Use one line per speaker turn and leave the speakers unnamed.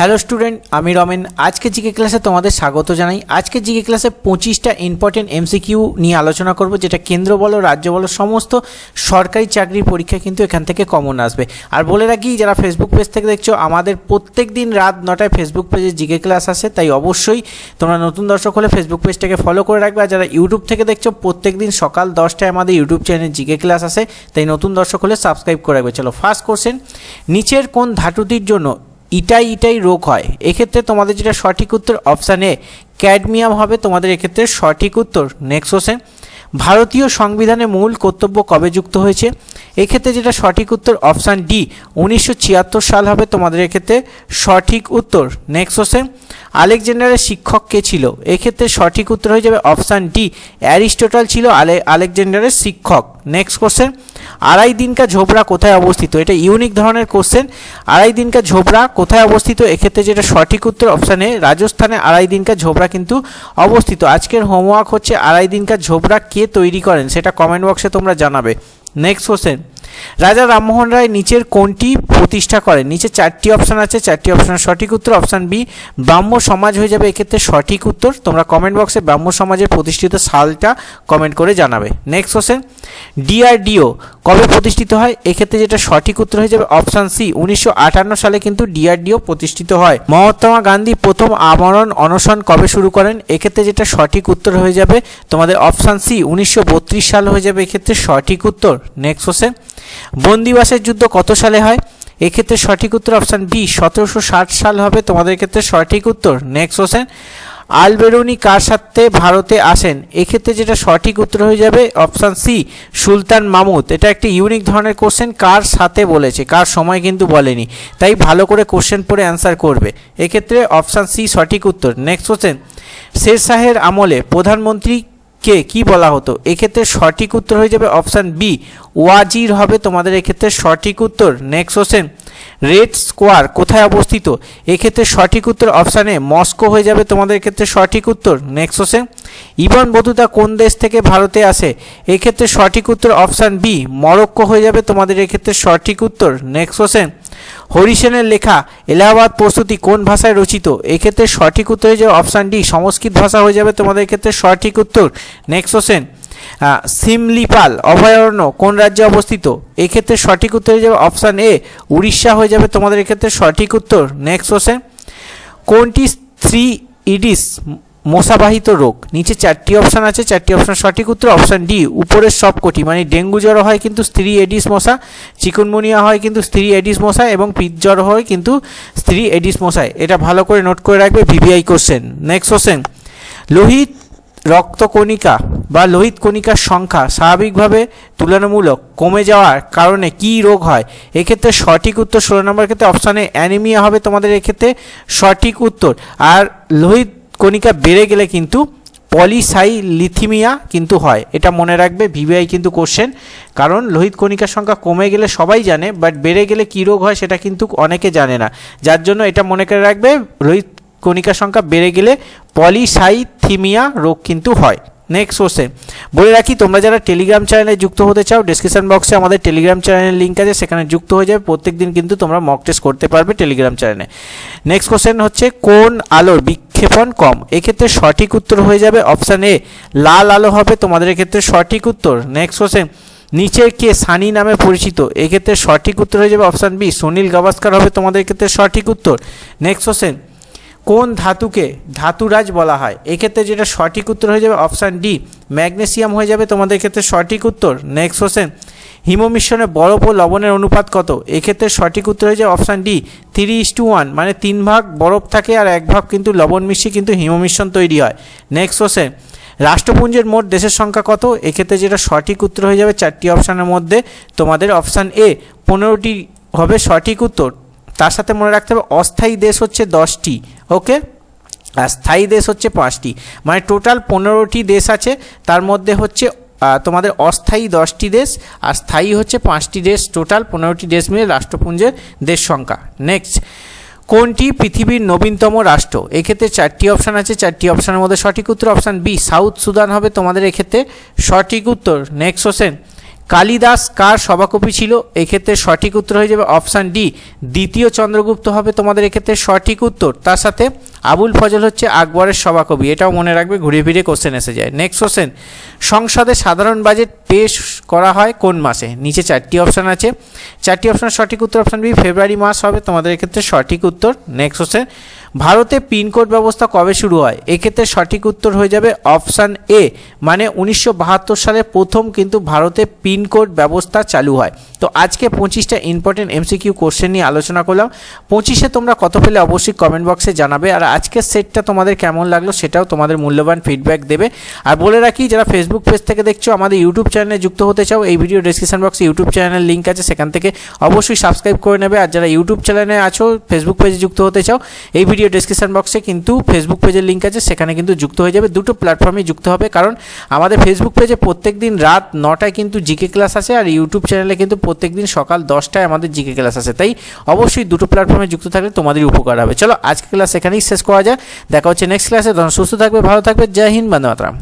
Hello student, আমি রমেন। আজকে GK ক্লাসে তোমাদের স্বাগত জানাই। আজকে জিকে ক্লাসে পঁচিশটা ইম্পর্টেন্ট এমসিকিউ নিয়ে আলোচনা করব, যেটা কেন্দ্র বলো, রাজ্য বলো, সমস্ত সরকারি চাকরির পরীক্ষা কিন্তু এখান থেকে কমন আসবে। আর বলে রাখি, যারা ফেসবুক পেজ থেকে দেখছ, আমাদের প্রত্যেক দিন রাত নটায় ফেসবুক পেজে জিকে ক্লাস আসে, তাই অবশ্যই তোমরা নতুন দর্শক হলে ফেসবুক পেজটাকে ফলো করে রাখবে। আর যারা ইউটিউব থেকে দেখছ প্রত্যেক দিন সকাল দশটায় আমাদের ইউটিউব চ্যানেলে জিকে ক্লাস আসে, তাই নতুন দর্শক হলে সাবস্ক্রাইব করে রাখবে। চলো ফার্স্ট কোশ্চেন নিচের কোন ধাতুটির জন্য ইটাই ইটাই রোগ হয়। এক্ষেত্রে তোমাদের যেটা সঠিক উত্তর অপশান এ ক্যাডমিয়াম হবে তোমাদের এক্ষেত্রে সঠিক উত্তর। নেক্সট কোশ্চেন ভারতীয় সংবিধানে মূল কর্তব্য কবে যুক্ত হয়েছে? এক্ষেত্রে যেটা সঠিক উত্তর অপশান ডি উনিশশো ছিয়াত্তর সাল হবে তোমাদের এক্ষেত্রে সঠিক উত্তর। নেক্সট কোশ্চেন আলেকজান্ডারের শিক্ষক কে ছিল? এক্ষেত্রে সঠিক উত্তর হয়ে যাবে অপশান ডি অ্যারিস্টোটল ছিল আলে, আলেকজান্ডারের শিক্ষক। নেক্সট কোশ্চেন আড়াই দিনকা ঝোবরা কোথায় অবস্থিত? এটা ইউনিক ধরনের কোশ্চেন আড়াই দিনকা ঝোবরা কোথায় অবস্থিত? এক্ষেত্রে যেটা সঠিক উত্তর অপশানে রাজস্থানে আড়াই দিনকা ঝোবরা কিন্তু অবস্থিত। আজকের হোমওয়ার্ক হচ্ছে আড়াই দিনকা ঝোবরা কে তৈরি করেন? সেটা কমেন্ট বক্সে তোমরা জানাবে। নেক্সট কোশ্চেন রাজা রামমোহন রায় নিচের কোনটি প্রতিষ্ঠা করেন? নিচে চারটি অপশান আছে। চারটি অপশানের সঠিক উত্তর অপশান বি ব্রাহ্ম সমাজ হয়ে যাবে। এক্ষেত্রে সঠিক উত্তর তোমরা কমেন্ট বক্সে ব্রাহ্ম সমাজের প্রতিষ্ঠিত সালটা কমেন্ট করে জানাবে। নেক্সট কোশ্চেন ডিআরডিও কবে প্রতিষ্ঠিত হয়? এক্ষেত্রে যেটা সঠিক উত্তর হয়ে যাবে অপশান সি উনিশশো আটান্ন সালে কিন্তু ডিআরডিও প্রতিষ্ঠিত হয়। মহাত্মা গান্ধী প্রথম আমরণ অনশন কবে শুরু করেন? এক্ষেত্রে যেটা সঠিক উত্তর হয়ে যাবে তোমাদের অপশান সি উনিশশো বত্রিশ সাল হয়ে যাবে। এক্ষেত্রে সঠিক উত্তর। নেক্সট কোশ্চেন বন্দিবাসের যুদ্ধ কত সালে হয়? এক্ষেত্রে সঠিক উত্তর অপশান বি সতেরোশো ষাট সাল হবে। তোমাদের ক্ষেত্রে সঠিক উত্তর। নেক্সট কোশ্চেন আলবেরুনি কার সাথে ভারতে আসেন? এক্ষেত্রে যেটা সঠিক উত্তর হয়ে যাবে অপশান সি, সুলতান মামুদ। এটা একটি ইউনিক ধরনের কোশ্চেন কার সাথে বলেছে? কার সময় কিন্তু বলেনি। তাই ভালো করে কোশ্চেন পড়ে অ্যান্সার করবে। এক্ষেত্রে অপশান সি সঠিক উত্তর। নেক্সট কোশ্চেন শের শাহের আমলে প্রধানমন্ত্রী কে, কি বলা হতো? এক্ষেত্রে সঠিক উত্তর হয়ে যাবে অপশান বি। ওয়াজির হবে তোমাদের এক্ষেত্রে সঠিক উত্তর। Next question. রেড স্কোয়ার কোথায় অবস্থিত? এক্ষেত্রে সঠিক উত্তর অপশানে মস্কো হয়ে যাবে তোমাদের ক্ষেত্রে সঠিক উত্তর। Next question. ইবন বতুতা কোন দেশ থেকে ভারতে আসে? এক্ষেত্রে সঠিক উত্তর অপশান বি, মরক্কো হয়ে যাবে। তোমাদের এক্ষেত্রে সঠিক উত্তর নেক্সট কোশ্চেন। হরিসেনের লেখা, এলাহাবাদ প্রস্তুতি কোন ভাষায় রচিত? এক্ষেত্রে সঠিক উত্তর হয়ে যাবে অপশান ডি, সংস্কৃত ভাষা হয়ে যাবে। তোমাদের ক্ষেত্রে সঠিক উত্তর নেক্সট কোশ্চেন। সিমলিপাল, অভয়ারণ্য কোন রাজ্যে অবস্থিত? এক্ষেত্রে সঠিক উত্তর হয়ে যাবে অপশান এ, উড়িষ্যা হয়ে যাবে। তোমাদের এক্ষেত্রে সঠিক উত্তর নেক্সট কোশ্চেন। কোনটি থ্রি ইডিস মশাবাহিত রোগ। নিচে চারটি অপশান আছে, চারটি অপশান সঠিক উত্তর অপশান ডি উপরের সবকটি। মানে ডেঙ্গু জ্বর হয় কিন্তু স্ত্রী এডিস মশা, চিকুনমুনিয়া হয় কিন্তু স্ত্রী এডিস মশা এবং পিত জ্বর হয় কিন্তু স্ত্রী এডিস মশায় এটা ভালো করে নোট করে রাখবে ভিভিআই কোশ্চেন নেক্সট কোশ্চেন লোহিত রক্তকণিকা বা লোহিত কণিকার সংখ্যা স্বাভাবিকভাবে তুলনামূলক কমে যাওয়ার কারণে কি রোগ হয়? এক্ষেত্রে সঠিক উত্তর ষোলো নম্বর ক্ষেত্রে অপশানে অ্যানিমিয়া হবে তোমাদের এক্ষেত্রে সঠিক উত্তর। আর লোহিত কণিকা বেড়ে গেলে কিন্তু পলিসাইলিথিমিয়া কিন্তু হয়। এটা মনে রাখবে ভিভিআই কিন্তু কোশ্চেন কারণ লোহিত কণিকার সংখ্যা কমে গেলে সবাই জানে বাট বেড়ে গেলে কী রোগ হয় সেটা কিন্তু অনেকে জানে না। যার জন্য এটা মনে করে রাখবে, লোহিত কণিকার সংখ্যা বেড়ে গেলে পলিসাইথিমিয়া রোগ কিন্তু হয়। নেক্সট কোশ্চেন বলে রাখি, তোমরা যারা টেলিগ্রাম চ্যানেলে যুক্ত হতে চাও ডিসক্রিপশন বক্সে আমাদের টেলিগ্রাম চ্যানেলের লিঙ্ক আছে, সেখানে যুক্ত হয়ে যাবে। প্রত্যেক দিন কিন্তু তোমরা মক টেস্ট করতে পারবে টেলিগ্রাম চ্যানেলে নেক্সট কোশ্চেন হচ্ছে, কোন আলোর বিক্ষেপণ কম, এক্ষেত্রে সঠিক উত্তর হয়ে যাবে অপশান এ লাল আলো হবে তোমাদের এক্ষেত্রে সঠিক উত্তর। নেক্সট কোশ্চেন নিচের কে সানি নামে পরিচিত? এক্ষেত্রে সঠিক উত্তর হয়ে যাবে অপশান বি সুনীল গাভাস্কার হবে তোমাদের ক্ষেত্রে সঠিক উত্তর। নেক্সট কোশ্চেন কোন ধাতুকে ধাতুরাজ বলা হয়? এক্ষেত্রে যেটা সঠিক উত্তর হয়ে যাবে অপশান ডি ম্যাগনেসিয়াম হয়ে যাবে তোমাদের ক্ষেত্রে সঠিক উত্তর। নেক্সট কোশ্চেন হিমমিশ্রণে বরফ ও লবণের অনুপাত কত? এক্ষেত্রে সঠিক উত্তর হয়ে যাবে option D three is to one মানে তিন ভাগ বরফ থাকে আর এক ভাগ কিন্তু লবণ মিশিয়ে কিন্তু হিমমিশ্রণ তৈরি হয়। নেক্সট কোশ্চেন রাষ্ট্রপুঞ্জের মোট দেশের সংখ্যা কত? এক্ষেত্রে যেটা সঠিক উত্তর হয়ে যাবে চারটি অপশানের মধ্যে, তোমাদের অপশান এ, পনেরোটি হবে সঠিক উত্তর। তার সাথে মনে রাখতে হবে, অস্থায়ী দেশ হচ্ছে দশটি, ওকে? আর স্থায়ী দেশ হচ্ছে পাঁচটি মানে টোটাল পনেরোটি দেশ আছে, তার মধ্যে হচ্ছে তোমাদের অস্থায়ী দশটি দেশ আর স্থায়ী হচ্ছে পাঁচটি দেশ টোটাল পনেরোটি দেশ মিলে রাষ্ট্রপুঞ্জের দেশ সংখ্যা। নেক্সট কোনটি পৃথিবীর নবীনতম রাষ্ট্র? এক্ষেত্রে চারটি অপশান আছে, চারটি অপশানের মধ্যে সঠিক উত্তর অপশান বি সাউথ সুদান হবে তোমাদের এক্ষেত্রে সঠিক উত্তর। নেক্সট কোশ্চেন কালিদাস কার সভাকবি ছিল? এক্ষেত্রে সঠিক উত্তর হয়ে যাবে অপশান ডি। দ্বিতীয় চন্দ্রগুপ্ত হবে তোমাদের এক্ষেত্রে সঠিক উত্তর। তার সাথে আবুল ফজল হচ্ছে আকবরের সভাকবি এটাও মনে রাখবে ঘুরে ফিরে কোশ্চেন এসে যায়। নেক্সট কোশ্চেন সংসদে সাধারণ বাজেট পেশ করা হয় কোন মাসে? নিচে চারটি অপশান আছে। চারটি অপশান সঠিক উত্তর অপশান বি, ফেব্রুয়ারি মাস হবে। তোমাদের এক্ষেত্রে সঠিক উত্তর নেক্সট কোশ্চেন ভারতে পিনকোড ব্যবস্থা কবে শুরু হয়? এক্ষেত্রে সঠিক উত্তর হয়ে যাবে অপশান এ মানে উনিশশো বাহাত্তর সালে প্রথম কিন্তু ভারতে পিনকোড ব্যবস্থা চালু হয়। তো আজকে পঁচিশটা ইম্পর্টেন্ট এমসিকিউ কোশ্চেন নিয়ে আলোচনা করলাম। পঁচিশে তোমরা কত পেলে অবশ্যই কমেন্ট বক্সে জানাবে। আর আজকের সেটটা তোমাদের কেমন লাগল সেটাও তোমাদের মূল্যবান ফিডব্যাক দেবে। আর বলে রাখি, যারা ফেসবুক পেজ থেকে দেখছ, আমাদের ইউটিউব চ্যানেলে যুক্ত হতে চাও, এই ভিডিও ডিসক্রিপশন বক্সে ইউটিউব চ্যানেলের লিঙ্ক আছে, সেখান থেকে অবশ্যই সাবস্ক্রাইব করে নেবে। আর যারা ইউটিউব চ্যানেলে আছো ফেসবুক পেজে যুক্ত হতে চাও, এই ভিডিও ডিসক্রিপশন বক্সে কিন্তু ফেসবুক পেজের লিঙ্ক আছে, সেখানে কিন্তু যুক্ত হয়ে যাবে। দুটো প্ল্যাটফর্মে যুক্ত হবে, কারণ আমাদের ফেসবুক পেজে প্রত্যেক দিন রাত নটায় কিন্তু জিকে ক্লাস আছে, আর ইউটিউব চ্যানেলে কিন্তু প্রত্যেক দিন সকাল দশটায় আমাদের জিকে ক্লাস আছে। তাই অবশ্যই দুটো প্ল্যাটফর্মে যুক্ত থাকলে তোমাদের উপকার হবে। চলো, আজকে ক্লাস এখানেই শেষ করা যায় দেখা হচ্ছে নেক্সট ক্লাসে তখন সুস্থ থাকবে, ভালো থাকবে। জয় হিন্দ, বন্দে মাতরম।